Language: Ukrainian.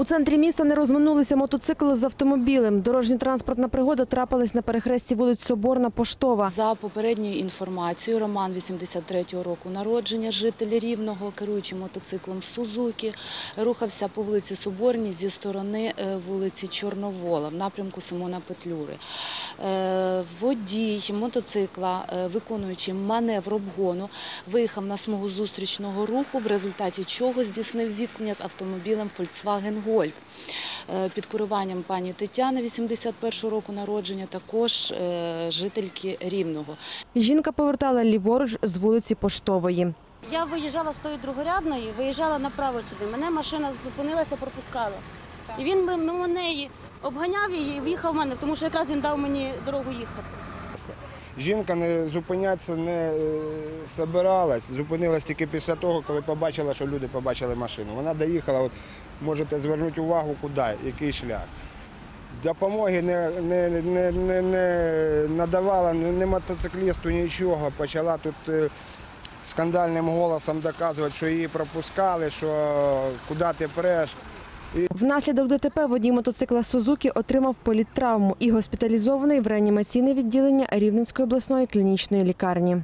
У центрі міста не розминулися мотоцикли з автомобілем. Дорожньо-транспортна пригода трапилась на перехресті вулиць Соборна, Поштова. За попередньою інформацією, Роман 83-го року народження, житель Рівного, керуючи мотоциклом Сузуки, рухався по вулиці Соборній зі сторони е, вулиці Чорновола в напрямку Симона Петлюри. Е, Водій мотоцикла, е, виконуючи маневр обгону, виїхав на смугу зустрічного руху, в результаті чого здійснив зіткнення з автомобілем Volkswagen Golf. Е, Під керуванням пані Тетяни, 81-го року народження, також жительки Рівного. Жінка повертала ліворуч з вулиці Поштової. Я виїжджала з тої другорядної, виїжджала направо сюди. Мене машина зупинилася, пропускала. І він неї обганяв її і в'їхав в мене, тому що якраз він дав мені дорогу їхати. Жінка не зупинятися не е, собиралась, зупинилась тільки після того, коли побачила, що люди побачили машину. Вона доїхала, от можете звернути увагу, куди, який шлях. Допомоги не, не, не, не, не надавала ні мотоциклісту нічого. Почала тут е, скандальним голосом доказувати, що її пропускали, що куди ти преш. Внаслідок ДТП водій мотоцикла Сузуки отримав політтравму і госпіталізований в реанімаційне відділення Рівненської обласної клінічної лікарні.